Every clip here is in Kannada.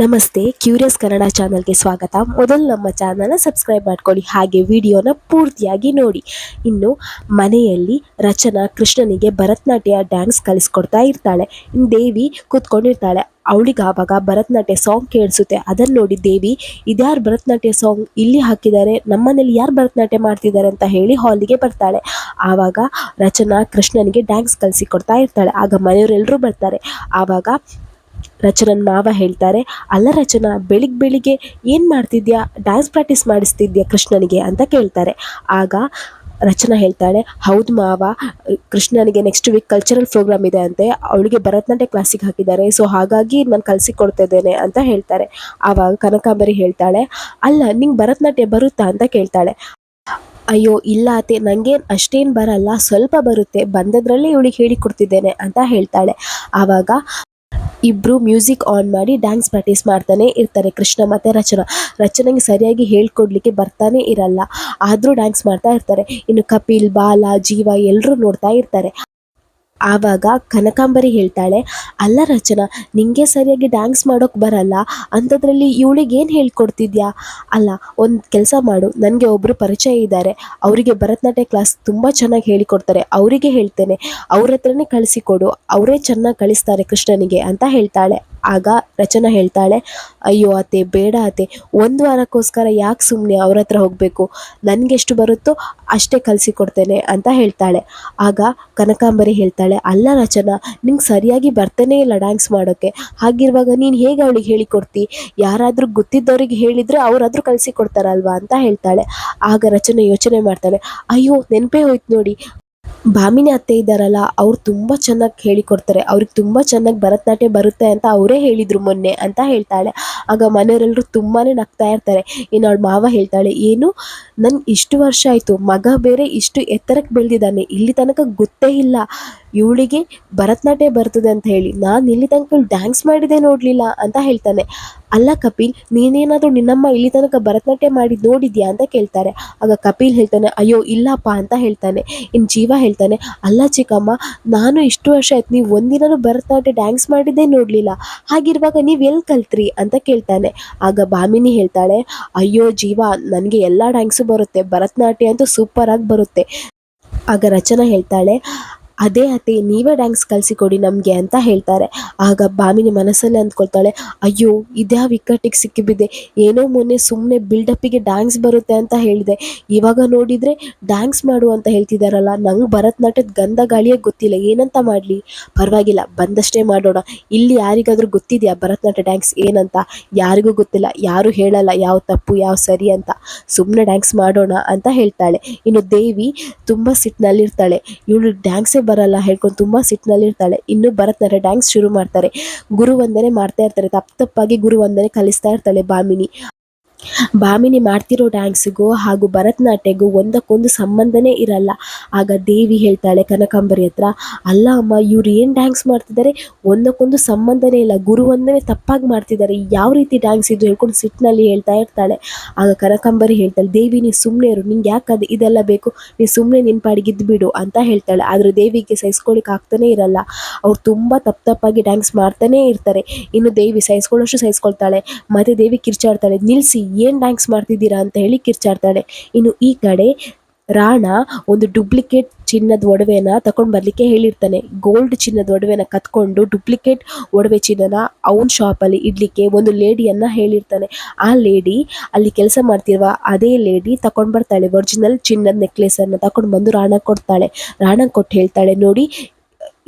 ನಮಸ್ತೆ ಕ್ಯೂರಿಯಸ್ ಕನ್ನಡ ಚಾನಲ್ಗೆ ಸ್ವಾಗತ. ಮೊದಲು ನಮ್ಮ ಚಾನಲ್ನ ಸಬ್ಸ್ಕ್ರೈಬ್ ಮಾಡ್ಕೊಳ್ಳಿ, ಹಾಗೆ ವಿಡಿಯೋನ ಪೂರ್ತಿಯಾಗಿ ನೋಡಿ. ಇನ್ನು ಮನೆಯಲ್ಲಿ ರಚನಾ ಕೃಷ್ಣನಿಗೆ ಭರತನಾಟ್ಯ ಡ್ಯಾನ್ಸ್ ಕಲಿಸ್ಕೊಡ್ತಾ ಇರ್ತಾಳೆ. ಇನ್ನು ದೇವಿ ಕೂತ್ಕೊಂಡಿರ್ತಾಳೆ. ಅವಳಿಗೆ ಆವಾಗ ಭರತನಾಟ್ಯ ಸಾಂಗ್ ಕೇಳಿಸುತ್ತೆ. ಅದನ್ನು ನೋಡಿ ದೇವಿ, ಇದ್ಯಾರು ಭರತನಾಟ್ಯ ಸಾಂಗ್ ಇಲ್ಲಿ ಹಾಕಿದ್ದಾರೆ? ನಮ್ಮನೇಲಿ ಯಾರು ಭರತನಾಟ್ಯ ಮಾಡ್ತಿದ್ದಾರೆ ಅಂತ ಹೇಳಿ ಹಾಲಿಗೆ ಬರ್ತಾಳೆ. ಆವಾಗ ರಚನಾ ಕೃಷ್ಣನಿಗೆ ಡ್ಯಾನ್ಸ್ ಕಲಿಸಿಕೊಡ್ತಾ ಇರ್ತಾಳೆ. ಆಗ ಮನೆಯವರೆಲ್ಲರೂ ಬರ್ತಾರೆ. ಆವಾಗ ರಚನನ್ ಮಾವ ಹೇಳ್ತಾರೆ, ಅಲ್ಲ ರಚನಾ ಬೆಳಿಗ್ಗೆ ಬೆಳಿಗ್ಗೆ ಏನು ಮಾಡ್ತಿದ್ಯಾ? ಡ್ಯಾನ್ಸ್ ಪ್ರಾಕ್ಟೀಸ್ ಮಾಡಿಸ್ತಿದ್ಯಾ ಕೃಷ್ಣನಿಗೆ? ಅಂತ ಕೇಳ್ತಾರೆ. ಆಗ ರಚನಾ ಹೇಳ್ತಾಳೆ, ಹೌದು ಮಾವ, ಕೃಷ್ಣನಿಗೆ ನೆಕ್ಸ್ಟ್ ವೀಕ್ ಕಲ್ಚರಲ್ ಪ್ರೋಗ್ರಾಮ್ ಇದೆ ಅಂತೆ, ಅವಳಿಗೆ ಭರತನಾಟ್ಯ ಕ್ಲಾಸಿಗೆ ಹಾಕಿದ್ದಾರೆ ಸೊ ಹಾಗಾಗಿ ನಾನು ಕಲಿಸಿಕೊಡ್ತಾ ಇದ್ದೇನೆ ಅಂತ ಹೇಳ್ತಾರೆ. ಆವಾಗ ಕನಕಾಂಬರಿ ಹೇಳ್ತಾಳೆ, ಅಲ್ಲ, ನಿಂಗೆ ಭರತನಾಟ್ಯ ಬರುತ್ತಾ? ಅಂತ ಕೇಳ್ತಾಳೆ. ಅಯ್ಯೋ, ಇಲ್ಲ ಅತ್ತೆ ನನಗೇನು ಅಷ್ಟೇನು ಬರಲ್ಲ, ಸ್ವಲ್ಪ ಬರುತ್ತೆ, ಬಂದದ್ರಲ್ಲಿ ಇವಳಿಗೆ ಹೇಳಿಕೊಡ್ತಿದ್ದೇನೆ ಅಂತ ಹೇಳ್ತಾಳೆ. ಆವಾಗ ಇಬ್ರು ಮ್ಯೂಸಿಕ್ ಆನ್ ಮಾಡಿ ಡ್ಯಾನ್ಸ್ ಪ್ರಾಕ್ಟೀಸ್ ಮಾಡ್ತಾನೆ ಇರ್ತಾರೆ. ಕೃಷ್ಣ ಮತ್ತೆ ರಚನಾ. ರಚನೆಗೆ ಸರಿಯಾಗಿ ಹೇಳ್ಕೊಡ್ಲಿಕ್ಕೆ ಬರ್ತಾನೆ ಇರಲ್ಲ. ಆದರೂ ಡ್ಯಾನ್ಸ್ ಮಾಡ್ತಾ ಇರ್ತಾರೆ. ಇನ್ನು ಕಪಿಲ್, ಬಾಲ, ಜೀವ ಎಲ್ಲರೂ ನೋಡ್ತಾ ಇರ್ತಾರೆ. ಆವಾಗ ಕನಕಾಂಬರಿ ಹೇಳ್ತಾಳೆ, ಅಲ್ಲ ರಚನಾ, ನಿಂಗೆ ಸರಿಯಾಗಿ ಡ್ಯಾನ್ಸ್ ಮಾಡೋಕೆ ಬರಲ್ಲ, ಅಂಥದ್ರಲ್ಲಿ ಇವಳಿಗೆ ಏನು ಹೇಳ್ಕೊಡ್ತಿದ್ಯಾ? ಅಲ್ಲ, ಒಂದು ಕೆಲಸ ಮಾಡು, ನನಗೆ ಒಬ್ಬರು ಪರಿಚಯ ಇದ್ದಾರೆ ಅವರಿಗೆ ಭರತನಾಟ್ಯ ಕ್ಲಾಸ್ ತುಂಬ ಚೆನ್ನಾಗಿ ಹೇಳಿಕೊಡ್ತಾರೆ, ಅವರಿಗೆ ಹೇಳ್ತೇನೆ, ಅವ್ರ ಹತ್ರನೇ ಕಳಿಸಿಕೊಡು, ಅವರೇ ಚೆನ್ನಾಗಿ ಕಳಿಸ್ತಾರೆ ಕೃಷ್ಣನಿಗೆ, ಅಂತ ಹೇಳ್ತಾಳೆ. ಆಗ ರಚನಾ ಹೇಳ್ತಾಳೆ, ಅಯ್ಯೋ ಅತ್ತೆ, ಬೇಡ ಅತ್ತೆ, ಒಂದು ವಾರಕ್ಕೋಸ್ಕರ ಯಾಕೆ ಸುಮ್ಮನೆ ಅವ್ರ ಹತ್ರ ಹೋಗಬೇಕು? ನನಗೆಷ್ಟು ಬರುತ್ತೋ ಅಷ್ಟೇ ಕಲಿಸಿಕೊಡ್ತೇನೆ ಅಂತ ಹೇಳ್ತಾಳೆ. ಆಗ ಕನಕಾಂಬರಿ ಹೇಳ್ತಾಳೆ, ಅಲ್ಲ ರಚನಾ, ನಿಂಗೆ ಸರಿಯಾಗಿ ಬರ್ತಾನೆ ಇಲ್ಲ ಡ್ಯಾನ್ಸ್ ಮಾಡೋಕ್ಕೆ ಹಾಗಿರುವಾಗ ನೀನು ಹೇಗೆ ಅವಳಿಗೆ ಹೇಳಿಕೊಡ್ತಿ? ಯಾರಾದರೂ ಗೊತ್ತಿದ್ದವರಿಗೆ ಹೇಳಿದರೆ ಅವರಾದರೂ ಕಲಿಸಿಕೊಡ್ತಾರಲ್ವಾ ಅಂತ ಹೇಳ್ತಾಳೆ. ಆಗ ರಚನೆ ಯೋಚನೆ ಮಾಡ್ತಾಳೆ, ಅಯ್ಯೋ, ನೆನಪೇ ಹೋಯ್ತು ನೋಡಿ. ಭಾಮಿನಿ ಅತ್ತೆ ಇದ್ದಾರಲ್ಲ, ಅವ್ರು ತುಂಬ ಚೆನ್ನಾಗಿ ಹೇಳಿಕೊಡ್ತಾರೆ. ಅವ್ರಿಗೆ ತುಂಬ ಚೆನ್ನಾಗಿ ಭರತನಾಟ್ಯ ಬರುತ್ತೆ ಅಂತ ಅವರೇ ಹೇಳಿದರು ಮೊನ್ನೆ ಅಂತ ಹೇಳ್ತಾಳೆ. ಆಗ ಮನೆಯವರೆಲ್ಲರೂ ತುಂಬಾ ನಗ್ತಾ ಇರ್ತಾರೆ. ಇನ್ನು ಅವಳು ಮಾವ ಹೇಳ್ತಾಳೆ, ಏನು? ನನ್ಗೆ ಇಷ್ಟು ವರ್ಷ ಆಯಿತು, ಮಗ ಬೇರೆ ಇಷ್ಟು ಎತ್ತರಕ್ಕೆ ಬೆಳೆದಿದ್ದಾನೆ, ಇಲ್ಲಿ ತನಕ ಗೊತ್ತೇ ಇಲ್ಲ. ಇವಳಿಗೆ ಭರತನಾಟ್ಯ ಬರ್ತದೆ ಅಂತ ಹೇಳಿ, ನಾನು ಇಲ್ಲಿ ತನಕ ಡ್ಯಾನ್ಸ್ ಮಾಡಿದೆ ನೋಡಲಿಲ್ಲ ಅಂತ ಹೇಳ್ತಾನೆ. ಅಲ್ಲ ಕಪಿಲ್, ನೀನೇನಾದರೂ ನಿನ್ನಮ್ಮ ಇಲ್ಲಿ ತನಕ ಭರತನಾಟ್ಯ ಮಾಡಿ ನೋಡಿದ್ಯಾ ಅಂತ ಕೇಳ್ತಾರೆ. ಆಗ ಕಪಿಲ್ ಹೇಳ್ತಾನೆ, ಅಯ್ಯೋ, ಇಲ್ಲಪ್ಪ ಅಂತ ಹೇಳ್ತಾನೆ. ಇನ್ನು ಜೀವ ಹೇಳ್ತಾನೆ, ಅಲ್ಲ ಚಿಕ್ಕಮ್ಮ, ನಾನು ಇಷ್ಟು ವರ್ಷ ಆಯ್ತು, ನೀವು ಒಂದಿನೂ ಭರತನಾಟ್ಯ ಡ್ಯಾನ್ಸ್ ಮಾಡಿದ್ದೇ ನೋಡಲಿಲ್ಲ. ಹಾಗಿರುವಾಗ ನೀವು ಎಲ್ಲಿ ಕಲ್ತ್ರಿ? ಅಂತ ಕೇಳ್ತಾನೆ ಆಗ ಭಾಮಿನಿ ಹೇಳ್ತಾಳೆ, ಅಯ್ಯೋ ಜೀವ, ನನಗೆ ಎಲ್ಲ ಡ್ಯಾನ್ಸು ಬರುತ್ತೆ. ಭರತನಾಟ್ಯ ಅಂತೂ ಸೂಪರಾಗಿ ಬರುತ್ತೆ. ಆಗ ರಚನಾ ಹೇಳ್ತಾಳೆ ಅದೇ ಅತ್ತೆ, ನೀವೇ ಡ್ಯಾನ್ಸ್ ಕಲಿಸಿಕೊಡಿ ನಮಗೆ ಅಂತ ಹೇಳ್ತಾರೆ. ಆಗ ಬಾಮಿನಿ ಮನಸ್ಸಲ್ಲಿ ಅಂದ್ಕೊಳ್ತಾಳೆ, ಅಯ್ಯೋ, ಇದ್ಯಾ ವಿಕಟಿಗೆ ಸಿಕ್ಕಿಬಿದ್ದೆ ಏನೋ ಮೊನ್ನೆ ಸುಮ್ಮನೆ ಬಿಲ್ಡಪ್ಪಿಗೆ ಡ್ಯಾನ್ಸ್ ಬರುತ್ತೆ ಅಂತ ಹೇಳಿದೆ. ಇವಾಗ ನೋಡಿದರೆ ಡ್ಯಾನ್ಸ್ ಮಾಡು ಅಂತ ಹೇಳ್ತಿದ್ದಾರಲ್ಲ ನಂಗೆ ಭರತನಾಟ್ಯದ ಗಂಧ ಗಾಳಿಯೇ ಗೊತ್ತಿಲ್ಲ, ಏನಂತ ಮಾಡಲಿ? ಪರವಾಗಿಲ್ಲ, ಬಂದಷ್ಟೇ ಮಾಡೋಣ. ಇಲ್ಲಿ ಯಾರಿಗಾದರೂ ಗೊತ್ತಿದೆಯಾ ಭರತನಾಟ್ಯ ಡ್ಯಾನ್ಸ್ ಏನಂತ? ಯಾರಿಗೂ ಗೊತ್ತಿಲ್ಲ, ಯಾರು ಹೇಳಲ್ಲ ಯಾವ ತಪ್ಪು, ಯಾವ ಸರಿ ಅಂತ. ಸುಮ್ಮನೆ ಡ್ಯಾನ್ಸ್ ಮಾಡೋಣ ಅಂತ ಹೇಳ್ತಾಳೆ. ಇನ್ನು ದೇವಿ ತುಂಬ ಸಿಟ್ಟಿನಲ್ಲಿರ್ತಾಳೆ ಇವಳು ಡ್ಯಾನ್ಸೇ ಬರಲ್ಲ ಹೇಳ್ಕೊಂಡು ತುಂಬ ಸಿಟ್ಟಿನಲ್ಲಿರ್ತಾಳೆ ಇನ್ನು ಭರತನಾಟ್ಯ ಡ್ಯಾನ್ಸ್ ಶುರು ಮಾಡ್ತಾರೆ. ಗುರು ವಂದನೆ ಮಾಡ್ತಾ ಇರ್ತಾರೆ. ತಪ್ಪು ತಪ್ಪಾಗಿ ಗುರು ವಂದನೆ ಕಲಿಸ್ತಾ ಇರ್ತಾಳೆ ಭಾಮಿನಿ ಭಾಮಿನಿ ಮಾಡ್ತಿರೋ ಡ್ಯಾನ್ಸ್ಗೂ ಹಾಗೂ ಭರತನಾಟ್ಯಗೂ ಒಂದಕ್ಕೊಂದು ಸಂಬಂಧನೇ ಇರಲ್ಲ. ಆಗ ದೇವಿ ಹೇಳ್ತಾಳೆ, ಕನಕಾಂಬರಿ ಹತ್ರ, ಅಲ್ಲ ಅಮ್ಮ, ಇವ್ರು ಏನು ಡ್ಯಾನ್ಸ್ ಮಾಡ್ತಿದ್ದಾರೆ ಒಂದಕ್ಕೊಂದು ಸಂಬಂಧನೇ ಇಲ್ಲ. ಗುರು ಒಂದನೇ ತಪ್ಪಾಗಿ ಮಾಡ್ತಿದ್ದಾರೆ ಯಾವ ರೀತಿ ಡ್ಯಾನ್ಸ್ ಇದು? ಹೇಳ್ಕೊಂಡು ಸಿಟ್ಟಿನಲ್ಲಿ ಹೇಳ್ತಾ ಇರ್ತಾಳೆ. ಆಗ ಕನಕಾಂಬರಿ ಹೇಳ್ತಾಳೆ, ದೇವಿ, ನೀ ಸುಮ್ಮನೆ ಇರು. ನಿಂಗೆ ಯಾಕೆ ಅದು ಇದೆಲ್ಲ ಬೇಕು? ನೀ ಸುಮ್ಮನೆ ನಿನ್ನ ಪಾಡಿಗಿದ್ದು ಬಿಡು ಅಂತ ಹೇಳ್ತಾಳೆ. ಆದರೆ ದೇವಿಗೆ ಸಹಿಸ್ಕೊಳಿಕ್ಕೆ ಆಗ್ತಾನೇ ಇರಲ್ಲ. ಅವ್ರು ತುಂಬ ತಪ್ಪು ತಪ್ಪಾಗಿ ಡ್ಯಾನ್ಸ್ ಮಾಡ್ತಾನೇ ಇರ್ತಾರೆ. ಇನ್ನು ದೇವಿ ಸಹಿಸ್ಕೊಳ್ಳೋಷ್ಟು ಸಹಿಸ್ಕೊಳ್ತಾಳೆ. ಮತ್ತೆ ದೇವಿ ಕಿರ್ಚಾಡ್ತಾಳೆ ನಿಲ್ಲಿಸಿ ಏನು ಡ್ಯಾನ್ಸ್ ಮಾಡ್ತಿದ್ದೀರಾ ಅಂತ ಹೇಳಿ ಕಿರ್ಚಾಡ್ತಾಳೆ. ಇನ್ನು ಈ ಕಡೆ ರಾಣ ಒಂದು ಡುಪ್ಲಿಕೇಟ್ ಚಿನ್ನದ ಒಡವೆನ ತಗೊಂಡು ಬರಲಿಕ್ಕೆ ಹೇಳಿರ್ತಾನೆ. ಗೋಲ್ಡ್ ಚಿನ್ನದ ಒಡವೆನ ಕತ್ಕೊಂಡು ಡುಪ್ಲಿಕೇಟ್ ಒಡವೆ ಚಿನ್ನನ ಅವನ ಶಾಪಲ್ಲಿ ಇಡ್ಲಿಕ್ಕೆ ಒಂದು ಲೇಡಿಯನ್ನು ಹೇಳಿರ್ತಾನೆ. ಆ ಲೇಡಿ ಅಲ್ಲಿ ಕೆಲಸ ಮಾಡ್ತಿರುವ ಅದೇ ಲೇಡಿ ತಗೊಂಡು ಬರ್ತಾಳೆ. ಒರಿಜಿನಲ್ ಚಿನ್ನದ ನೆಕ್ಲೆಸನ್ನು ತಗೊಂಡು ಬಂದು ರಾಣ ಕೊಡ್ತಾಳೆ. ರಾಣ ಕೊಟ್ಟು ಹೇಳ್ತಾಳೆ, ನೋಡಿ,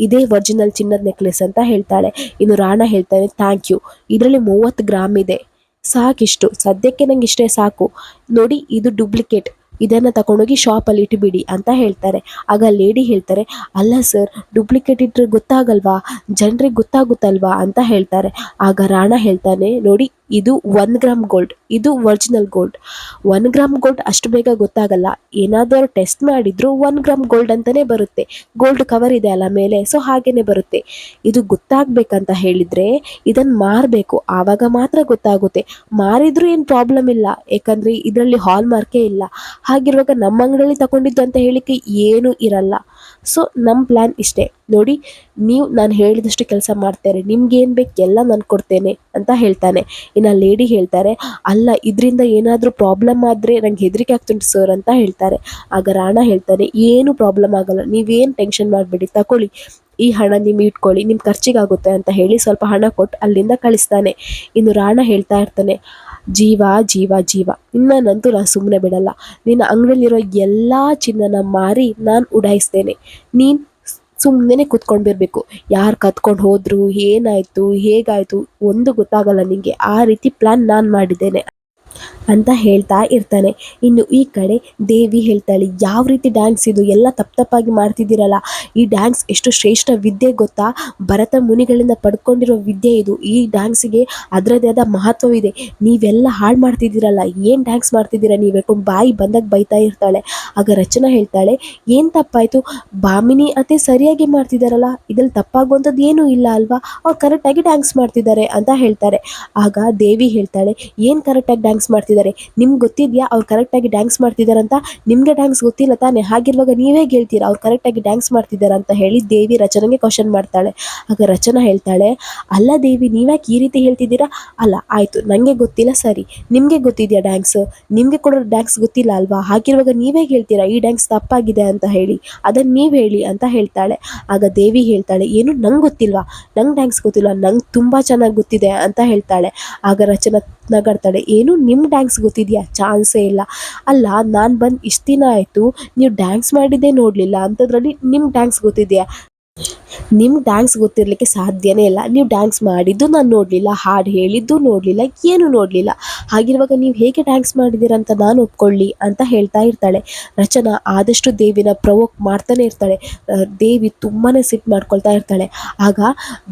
ಇದೇ ಒರಿಜಿನಲ್ ಚಿನ್ನದ ನೆಕ್ಲೆಸ್ ಅಂತ ಹೇಳ್ತಾಳೆ. ಇನ್ನು ರಾಣ ಹೇಳ್ತಾನೆ ಥ್ಯಾಂಕ್ ಯು ಇದರಲ್ಲಿ ಮೂವತ್ತು ಗ್ರಾಮ್ ಇದೆ. ಸಾಕಿಷ್ಟು. ಸದ್ಯಕ್ಕೆ ನಂಗೆ ಇಷ್ಟೇ ಸಾಕು. ನೋಡಿ ಇದು ಡುಪ್ಲಿಕೇಟ್ ಇದನ್ನು ತಗೊಂಡೋಗಿ ಶಾಪಲ್ಲಿ ಇಟ್ಟುಬಿಡಿ ಅಂತ ಹೇಳ್ತಾರೆ. ಆಗ ಲೇಡಿ ಹೇಳ್ತಾರೆ, ಅಲ್ಲ ಸರ್ ಡುಪ್ಲಿಕೇಟ್ ಇಟ್ಟರೆ ಗೊತ್ತಾಗಲ್ವಾ? ಜನರಿಗೆ ಗೊತ್ತಾಗುತ್ತಲ್ವಾ? ಅಂತ ಹೇಳ್ತಾರೆ. ಆಗ ರಾಣ ಹೇಳ್ತಾನೆ, ನೋಡಿ, ಇದು ಒನ್ ಗ್ರಾಮ್ ಗೋಲ್ಡ್ ಇದು original gold one gram gold ಅಷ್ಟು ಬೇಗ ಗೊತ್ತಾಗಲ್ಲ. ಏನಾದರೂ ಟೆಸ್ಟ್ ಮಾಡಿದ್ರು ಒನ್ ಗ್ರಾಮ್ ಗೋಲ್ಡ್ ಅಂತಲೇ ಬರುತ್ತೆ. ಗೋಲ್ಡ್ ಕವರ್ ಇದೆ ಅಲ್ಲ ಮೇಲೆ ಸೊ ಹಾಗೇನೆ ಬರುತ್ತೆ. ಇದು ಗೊತ್ತಾಗಬೇಕಂತ ಹೇಳಿದರೆ ಇದನ್ನು ಮಾರಬೇಕು. ಆವಾಗ ಮಾತ್ರ ಗೊತ್ತಾಗುತ್ತೆ. ಮಾರಿದ್ರೂ ಏನು ಪ್ರಾಬ್ಲಮ್ ಇಲ್ಲ. ಯಾಕಂದರೆ ಇದರಲ್ಲಿ ಹಾಲ್ ಮಾರ್ಕೇ ಇಲ್ಲ. ಹಾಗಿರುವಾಗ ನಮ್ಮ ಅಂಗಡಿಯಲ್ಲಿ ತಗೊಂಡಿದ್ದು ಅಂತ ಹೇಳಿಕ್ಕೆ ಏನೂ ಇರಲ್ಲ. ಸೊ ನಮ್ಮ ಪ್ಲ್ಯಾನ್ ಇಷ್ಟೇ. ನೋಡಿ, ನೀವು ನಾನು ಹೇಳಿದಷ್ಟು ಕೆಲಸ ಮಾಡ್ತಾರೆ. ನಿಮ್ಗೆ ಏನು ಬೇಕು ಎಲ್ಲ ನಾನು ಕೊಡ್ತೇನೆ ಅಂತ ಹೇಳ್ತಾನೆ. ಇನ್ನು ಲೇಡಿ ಹೇಳ್ತಾರೆ, ಅಲ್ಲ, ಇದರಿಂದ ಏನಾದರೂ ಪ್ರಾಬ್ಲಮ್ ಆದರೆ ನಂಗೆ ಹೆದರಿಕೆ ಆಗ್ತುಂಟು ಸರ್ ಅಂತ ಹೇಳ್ತಾರೆ. ಆಗ ರಾಣ ಹೇಳ್ತಾನೆ, ಏನು ಪ್ರಾಬ್ಲಮ್ ಆಗಲ್ಲ. ನೀವೇನು ಟೆನ್ಷನ್ ಮಾಡಬೇಡಿ. ತಗೊಳ್ಳಿ ಈ ಹಣ ನೀವು ಇಟ್ಕೊಳ್ಳಿ ನಿಮ್ಮ ಖರ್ಚಿಗಾಗುತ್ತೆ ಅಂತ ಹೇಳಿ ಸ್ವಲ್ಪ ಹಣ ಕೊಟ್ಟು ಅಲ್ಲಿಂದ ಕಳಿಸ್ತಾನೆ. ಇನ್ನು ರಾಣ ಹೇಳ್ತಾ ಇರ್ತಾನೆ, ಜೀವ ಜೀವ ಜೀವ. ಇನ್ನನಂತೂ ನಾನು ಸುಮ್ಮನೆ ಬಿಡಲ್ಲ. ನಿನ್ನ ಅಂಗಡಿಯಲ್ಲಿರೋ ಎಲ್ಲ ಚಿನ್ನನ ಮಾರಿ ನಾನು ಉಡಾಯಿಸ್ತೇನೆ. ನೀನು ಸುಮ್ಮನೆ ಕೂತ್ಕೊಂಡಿರ್ಬೇಕು ಯಾರು ಕತ್ಕೊಂಡು ಹೋದ್ರು, ಏನಾಯಿತು, ಹೇಗಾಯ್ತು ಒಂದು ಗೊತ್ತಾಗಲ್ಲ ನಿನಗೆ ಆ ರೀತಿ ಪ್ಲಾನ್ ನಾನು ಮಾಡಿದ್ದೇನೆ. ಅಂತ ಹೇಳ್ತಾ ಇರ್ತಾನೆ. ಇನ್ನು ಈ ಕಡೆ ದೇವಿ ಹೇಳ್ತಾಳೆ, ಯಾವ ರೀತಿ ಡ್ಯಾನ್ಸ್ ಇದು? ಎಲ್ಲ ತಪ್ಪು ತಪ್ಪಾಗಿ ಮಾಡ್ತಿದ್ದೀರಲ್ಲ. ಈ ಡ್ಯಾನ್ಸ್ ಎಷ್ಟು ಶ್ರೇಷ್ಠ ವಿದ್ಯೆ ಗೊತ್ತಾ? ಭರತ ಮುನಿಗಳಿಂದ ಪಡ್ಕೊಂಡಿರೋ ವಿದ್ಯೆ ಇದು. ಈ ಡ್ಯಾನ್ಸಿಗೆ ಅದರದೇ ಆದ ಮಹತ್ವವಿದೆ. ನೀವೆಲ್ಲ ಹಾಳು ಮಾಡ್ತಿದ್ದೀರಲ್ಲ. ಏನು ಡ್ಯಾನ್ಸ್ ಮಾಡ್ತಿದ್ದೀರಾ ನೀವು? ಹೇಳ್ಕೊಂಡು ಬಾಯಿ ಬಂದಾಗ ಬೈತಾ ಇರ್ತಾಳೆ. ಆಗ ರಚನಾ ಹೇಳ್ತಾಳೆ, ಏನು ತಪ್ಪಾಯಿತು? ಬಾಮಿನಿ ಅತ್ತೆ ಸರಿಯಾಗಿ ಮಾಡ್ತಿದ್ದಾರಲ್ಲ. ಇದ್ರಲ್ಲಿ ತಪ್ಪಾಗುವಂಥದ್ದು ಏನೂ ಇಲ್ಲ ಅಲ್ವಾ? ಅವ್ರು ಕರೆಕ್ಟಾಗಿ ಡ್ಯಾನ್ಸ್ ಮಾಡ್ತಿದ್ದಾರೆ ಅಂತ ಹೇಳ್ತಾರೆ. ಆಗ ದೇವಿ ಹೇಳ್ತಾಳೆ, ಏನು ಕರೆಕ್ಟಾಗಿ ಡ್ಯಾನ್ಸ್ ಮಾಡ್ತಿದ್ದಾರೆ. ನಿಮ್ಗೆ ಗೊತ್ತಿದೆಯಾ ಅವ್ರು ಕರೆಕ್ಟಾಗಿ ಡ್ಯಾನ್ಸ್ ಮಾಡ್ತಿದ್ದಾರೆ ಅಂತ ನಿಮಗೆ ಡ್ಯಾನ್ಸ್ ಗೊತ್ತಿಲ್ಲ ತಾನೇ? ಹಾಗಿರುವಾಗ ನೀವೇ ಹೇಳ್ತೀರಾ ಅವ್ರು ಕರೆಕ್ಟಾಗಿ ಡ್ಯಾನ್ಸ್ ಮಾಡ್ತಿದ್ದಾರೆ ಅಂತ ಹೇಳಿ ದೇವಿ ರಚನೆಗೆ ಕ್ವಶನ್ ಮಾಡ್ತಾಳೆ. ಆಗ ರಚನಾ ಹೇಳ್ತಾಳೆ, ಅಲ್ಲ ದೇವಿ, ನೀವ್ಯಾಕೆ ಈ ರೀತಿ ಹೇಳ್ತಿದ್ದೀರಾ? ಅಲ್ಲ, ಆಯಿತು ನನಗೆ ಗೊತ್ತಿಲ್ಲ, ಸರಿ. ನಿಮಗೆ ಗೊತ್ತಿದೆಯಾ ಡ್ಯಾನ್ಸ್ ನಿಮಗೆ ಕೊಡೋ ಡ್ಯಾನ್ಸ್ ಗೊತ್ತಿಲ್ಲ ಅಲ್ವಾ? ಹಾಗಿರುವಾಗ ನೀವೇ ಹೇಳ್ತೀರಾ, ಈ ಡ್ಯಾನ್ಸ್ ತಪ್ಪಾಗಿದೆ ಅಂತ ಹೇಳಿ. ಅದನ್ನು ನೀವು ಹೇಳಿ ಅಂತ ಹೇಳ್ತಾಳೆ. ಆಗ ದೇವಿ ಹೇಳ್ತಾಳೆ, ಏನು, ನಂಗೆ ಗೊತ್ತಿಲ್ವಾ? ನಂಗೆ ಡ್ಯಾನ್ಸ್ ಗೊತ್ತಿಲ್ಲ ನಂಗೆ ತುಂಬ ಚೆನ್ನಾಗಿ ಗೊತ್ತಿದೆ ಅಂತ ಹೇಳ್ತಾಳೆ. ಆಗ ರಚನಾ ನಗಾಡ್ತಾಳೆ ಏನು ನಿಮ್ಮ ಡ್ಯಾನ್ಸ್ ಗೊತ್ತಿದೆಯಾ? ಚಾನ್ಸೇ ಇಲ್ಲ. ಅಲ್ಲ, ನಾನು ಬಂದು ಇಷ್ಟು ದಿನ ಆಯಿತು, ನೀವು ಡ್ಯಾನ್ಸ್ ಮಾಡಿದ್ದೇ ನೋಡಲಿಲ್ಲ. ಅಂಥದ್ರಲ್ಲಿ ನಿಮ್ಮ ಡ್ಯಾನ್ಸ್ ಗೊತ್ತಿದೆಯಾ? ನಿಮ್ಗೆ ಡ್ಯಾನ್ಸ್ ಗೊತ್ತಿರಲಿಕ್ಕೆ ಸಾಧ್ಯನೇ ಇಲ್ಲ. ನೀವು ಡ್ಯಾನ್ಸ್ ಮಾಡಿದ್ದು ನಾನು ನೋಡಲಿಲ್ಲ, ಹಾಡು ಹೇಳಿದ್ದು ನೋಡಲಿಲ್ಲ, ಏನೂ ನೋಡಲಿಲ್ಲ. ಹಾಗಿರುವಾಗ ನೀವು ಹೇಗೆ ಡ್ಯಾನ್ಸ್ ಮಾಡಿದ್ದೀರಂತ ನಾನು ಒಪ್ಕೊಳ್ಳಿ ಅಂತ ಹೇಳ್ತಾ ಇರ್ತಾಳೆ. ರಚನಾ ಆದಷ್ಟು ದೇವಿನ ಪ್ರವೋಕ್ ಮಾಡ್ತಾನೆ ಇರ್ತಾಳೆ. ದೇವಿ ತುಂಬಾ ಸಿಟ್ಟು ಮಾಡ್ಕೊಳ್ತಾ ಇರ್ತಾಳೆ. ಆಗ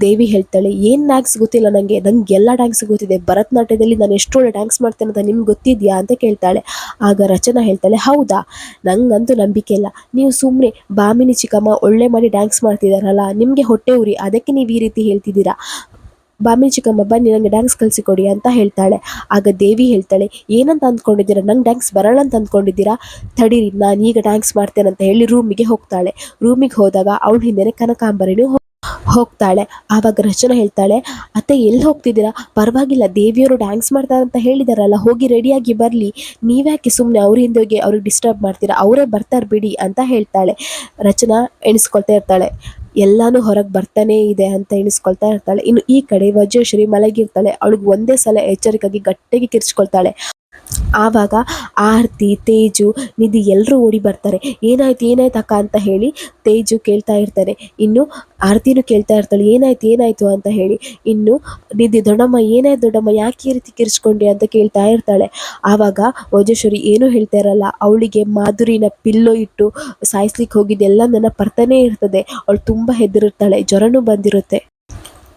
ದೇವಿ ಹೇಳ್ತಾಳೆ, ಏನು ಡ್ಯಾನ್ಸ್ ಗೊತ್ತಿಲ್ಲ ನನಗೆ ನಂಗೆ ಎಲ್ಲ ಡ್ಯಾನ್ಸ್ ಗೊತ್ತಿದೆ. ಭರತನಾಟ್ಯದಲ್ಲಿ ನಾನು ಎಷ್ಟು ಒಳ್ಳೆ ಡ್ಯಾನ್ಸ್ ಮಾಡ್ತೇನೆ ಅಂತ ನಿಮ್ಗೆ ಗೊತ್ತಿದೆಯಾ? ಅಂತ ಕೇಳ್ತಾಳೆ. ಆಗ ರಚನಾ ಹೇಳ್ತಾಳೆ, ಹೌದಾ? ನಂಗಂತೂ ನಂಬಿಕೆ ಇಲ್ಲ. ನೀವು ಸುಮ್ಮನೆ ಬಾಮಿನಿ ಚಿಕ್ಕಮ್ಮ ಒಳ್ಳೆ ಮಾಡಿ ಡ್ಯಾನ್ಸ್ ಮಾಡ್ತಿದ್ದಾರಲ್ಲ ನಿಮಗೆ ಹೊಟ್ಟೆ ಉರಿ, ಅದಕ್ಕೆ ನೀವು ಈ ರೀತಿ ಹೇಳ್ತಿದ್ದೀರಾ? ಬಾಮಿ ಚಿಕ್ಕಮ್ಮ, ಬನ್ನಿ ನನಗೆ ಡ್ಯಾನ್ಸ್ ಕಲಿಸಿಕೊಡಿ ಅಂತ ಹೇಳ್ತಾಳೆ. ಆಗ ದೇವಿ ಹೇಳ್ತಾಳೆ, ಏನಂತ ಅಂದ್ಕೊಂಡಿದ್ದೀರಾ? ನಂಗೆ ಡ್ಯಾನ್ಸ್ ಬರಲ್ಲ ಅಂತ ಅಂದ್ಕೊಂಡಿದ್ದೀರಾ? ತಡೀರಿ, ನಾನು ಈಗ ಡ್ಯಾನ್ಸ್ ಮಾಡ್ತೇನೆ ಅಂತ ಹೇಳಿ ರೂಮಿಗೆ ಹೋಗ್ತಾಳೆ. ರೂಮಿಗೆ ಹೋದಾಗ, ಅವಳ ಹಿಂದೆನೆ ಕನಕಾಂಬರಿನೂ ಹೋಗ್ತಾಳೆ. ಆವಾಗ ರಚನಾ ಹೇಳ್ತಾಳೆ, ಅತ್ತೆ, ಎಲ್ಲಿ ಹೋಗ್ತಿದ್ದೀರಾ? ಪರವಾಗಿಲ್ಲ, ದೇವಿಯವರು ಡ್ಯಾನ್ಸ್ ಮಾಡ್ತಾರೆ ಅಂತ ಹೇಳಿದಾರಲ್ಲ, ಹೋಗಿ ರೆಡಿಯಾಗಿ ಬರಲಿ. ನೀವ್ಯಾಕೆ ಸುಮ್ಮನೆ ಅವ್ರ ಹಿಂದೆ ಹೋಗಿ ಅವ್ರಿಗೆ ಡಿಸ್ಟರ್ಬ್ ಮಾಡ್ತೀರಾ? ಅವರೇ ಬರ್ತಾರೆ ಬಿಡಿ ಅಂತ ಹೇಳ್ತಾಳೆ. ರಚನಾ ಎಣಿಸ್ಕೊಳ್ತಾ ಇರ್ತಾಳೆ. ಎಲ್ಲಾನು ಹೊರಗೆ ಬರ್ತಾನೇ ಇದೆ ಅಂತ ಎಣಿಸ್ಕೊಳ್ತಾ ಇರ್ತಾಳೆ. ಇನ್ನು ಈ ಕಡೆ ವಜ್ರಶ್ರೀ ಮಲಗಿರ್ತಾಳೆ. ಅವಳಿಗೆ ಒಂದೇ ಸಲ ಎಚ್ಚರಿಕೆಯಾಗಿ ಗಟ್ಟಿಗೆ ಕಿರ್ಚ್ಕೊಳ್ತಾಳೆ. ಆವಾಗ ಆರತಿ, ತೇಜು, ನಿಧಿ ಎಲ್ಲರೂ ಓಡಿ ಬರ್ತಾರೆ. ಏನಾಯ್ತು ಏನಾಯ್ತು ಅಕ್ಕ ಅಂತ ಹೇಳಿ ತೇಜು ಕೇಳ್ತಾ ಇರ್ತಾನೆ. ಇನ್ನು ಆರತಿನೂ ಕೇಳ್ತಾ ಇರ್ತಾಳೆ, ಏನಾಯ್ತು ಏನಾಯ್ತು ಅಂತ ಹೇಳಿ. ಇನ್ನು ನಿಧಿ, ದೊಡ್ಡಮ್ಮ, ಏನಾಯ್ತು ದೊಡ್ಡಮ್ಮ, ಯಾಕೆ ಈ ರೀತಿ ಕಿರಿಸ್ಕೊಂಡೆ ಅಂತ ಕೇಳ್ತಾ ಇರ್ತಾಳೆ. ಆವಾಗ ವಜೇಶ್ವರಿ ಏನೂ ಹೇಳ್ತಾ ಇರಲ್ಲ. ಅವಳಿಗೆ ಮಾಧುರಿನ ಪಿಲ್ಲೋ ಇಟ್ಟು ಸಾಯಿಸ್ಲಿಕ್ಕೆ ಹೋಗಿದ್ದೆಲ್ಲ ನನ್ನ ಪರ್ತನೇ ಇರ್ತದೆ. ಅವಳು ತುಂಬ ಹೆದರಿರ್ತಾಳೆ ಜ್ವರನೂ ಬಂದಿರುತ್ತೆ.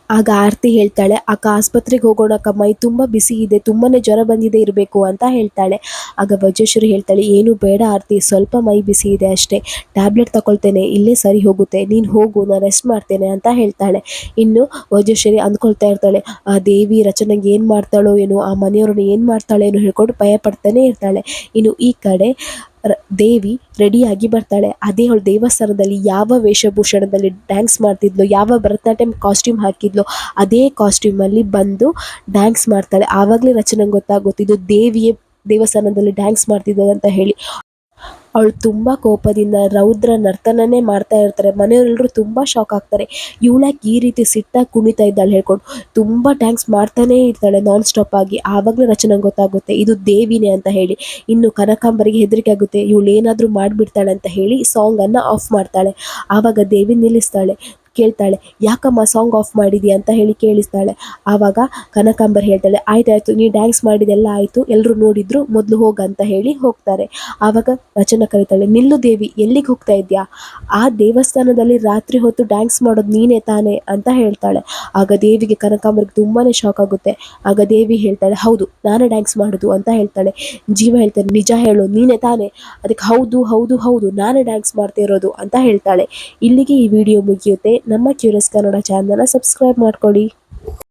ಆಗ ಆರತಿ ಹೇಳ್ತಾಳೆ, ಅಕ್ಕ ಆಸ್ಪತ್ರೆಗೆ ಹೋಗೋಣಕ್ಕ ಮೈ ತುಂಬ ಬಿಸಿ ಇದೆ ತುಂಬಾ ಜ್ವರ ಬಂದಿದೆ ಇರಬೇಕು, ಅಂತ ಹೇಳ್ತಾಳೆ. ಆಗ ವಜ್ರೇಶ್ವರಿ ಹೇಳ್ತಾಳೆ, ಏನು ಬೇಡ ಆರತಿ, ಸ್ವಲ್ಪ ಮೈ ಬಿಸಿ ಇದೆ ಅಷ್ಟೇ, ಟ್ಯಾಬ್ಲೆಟ್ ತಗೊಳ್ತೇನೆ, ಇಲ್ಲೇ ಸರಿ ಹೋಗುತ್ತೆ, ನೀನು ಹೋಗು, ನಾನು ರೆಸ್ಟ್ ಮಾಡ್ತೇನೆ, ಅಂತ ಹೇಳ್ತಾಳೆ. ಇನ್ನು ವಜ್ರೇಶ್ವರಿ ಅಂದ್ಕೊಳ್ತಾ ಇರ್ತಾಳೆ, ಆ ದೇವಿ ರಚನೆಗೆ ಏನು ಮಾಡ್ತಾಳೋ ಏನೋ, ಆ ಮನೆಯವ್ರನ್ನ ಏನು ಮಾಡ್ತಾಳೆ ಏನೋ ಹೇಳ್ಕೊಂಡು ಭಯ ಪಡ್ತಾನೆ ಇರ್ತಾಳೆ. ಇನ್ನು ಈ ಕಡೆ ದೇವಿ ರೆಡಿಯಾಗಿ ಬರ್ತಾಳೆ. ಅದೇ ಅವಳು ದೇವಸ್ಥಾನದಲ್ಲಿ ಯಾವ ವೇಷಭೂಷಣದಲ್ಲಿ ಡ್ಯಾನ್ಸ್ ಮಾಡ್ತಿದ್ಲು, ಯಾವ ಭರತನಾಟ್ಯಂ ಕಾಸ್ಟ್ಯೂಮ್ ಹಾಕಿದ್ಲು, ಅದೇ ಕಾಸ್ಟ್ಯೂಮಲ್ಲಿ ಬಂದು ಡ್ಯಾನ್ಸ್ ಮಾಡ್ತಾಳೆ. ಆವಾಗಲೇ ರಚನೆ ಗೊತ್ತಾಗುತ್ತಿದ್ದು ದೇವಿಯೇ ದೇವಸ್ಥಾನದಲ್ಲಿ ಡ್ಯಾನ್ಸ್ ಮಾಡ್ತಿದ್ದಾಳೆ ಅಂತ ಹೇಳಿ. ಅವಳು ತುಂಬ ಕೋಪದಿಂದ ರೌದ್ರ ನರ್ತನನೇ ಮಾಡ್ತಾ ಇರ್ತಾರೆ. ಮನೆಯವರೆಲ್ಲರೂ ತುಂಬ ಶಾಕ್ ಆಗ್ತಾರೆ. ಇವಳ್ಯಾಕೆ ಈ ರೀತಿ ಸಿಟ್ಟಾಗಿ ಕುಣಿತಾ ಇದ್ದಾಳೆ ಹೇಳ್ಕೊಂಡು ತುಂಬ ಡ್ಯಾನ್ಸ್ ಮಾಡ್ತಾನೇ ಇರ್ತಾಳೆ ನಾನ್ ಸ್ಟಾಪ್ ಆಗಿ. ಆವಾಗಲೇ ರಚನೆ ಗೊತ್ತಾಗುತ್ತೆ, ಇದು ದೇವಿನೇ ಅಂತ ಹೇಳಿ. ಇನ್ನು ಕನಕಾಂಬರಿಗೆ ಹೆದರಿಕೆ ಆಗುತ್ತೆ, ಇವಳು ಏನಾದರೂ ಮಾಡಿಬಿಡ್ತಾಳೆ ಅಂತ ಹೇಳಿ ಸಾಂಗನ್ನು ಆಫ್ ಮಾಡ್ತಾಳೆ. ಆವಾಗ ದೇವಿ ನಿಲ್ಲಿಸ್ತಾಳೆ. ಕೇಳ್ತಾಳೆ, ಯಾಕಮ್ಮ ಸಾಂಗ್ ಆಫ್ ಮಾಡಿದೀಯ ಅಂತ ಹೇಳಿ ಕೇಳಿಸ್ತಾಳೆ. ಆವಾಗ ಕನಕಾಂಬರ್ ಹೇಳ್ತಾಳೆ, ಆಯ್ತಾಯ್ತು, ನೀ ಡ್ಯಾನ್ಸ್ ಮಾಡಿದೆಲ್ಲ ಆಯಿತು ಎಲ್ಲರೂ ನೋಡಿದ್ರು, ಮೊದಲು ಹೋಗಂತ ಹೇಳಿ ಹೋಗ್ತಾರೆ. ಆವಾಗ ರಚನಾ ಕರೀತಾಳೆ, ನಿಲ್ಲು ದೇವಿ, ಎಲ್ಲಿಗೆ ಹೋಗ್ತಾ ಇದ್ಯಾ? ಆ ದೇವಸ್ಥಾನದಲ್ಲಿ ರಾತ್ರಿ ಹೊತ್ತು ಡ್ಯಾನ್ಸ್ ಮಾಡೋದು ನೀನೇ ತಾನೇ? ಅಂತ ಹೇಳ್ತಾಳೆ. ಆಗ ದೇವಿಗೆ ಕನಕಾಂಬರ್ಗೆ ತುಂಬಾ ಶಾಕ್ ಆಗುತ್ತೆ. ಆಗ ದೇವಿ ಹೇಳ್ತಾಳೆ, ಹೌದು, ನಾನೇ ಡ್ಯಾನ್ಸ್ ಮಾಡೋದು, ಅಂತ ಹೇಳ್ತಾಳೆ. ಜೀವ ಹೇಳ್ತಾರೆ ನಿಜ ಹೇಳು, ನೀನೇ ತಾನೇ? ಅದಕ್ಕೆ, ಹೌದು ಹೌದು ಹೌದು, ನಾನೇ ಡ್ಯಾನ್ಸ್ ಮಾಡ್ತಾ ಇರೋದು, ಅಂತ ಹೇಳ್ತಾಳೆ. ಇಲ್ಲಿಗೆ ಈ ವಿಡಿಯೋ ಮುಗಿಯುತ್ತೆ. ನಮ್ಮ ಕ್ಯೂರಿಯಸ್ ಕನ್ನಡ ಚಾನಲ್ನ ಸಬ್ಸ್ಕ್ರೈಬ್ ಮಾಡ್ಕೊಳ್ಳಿ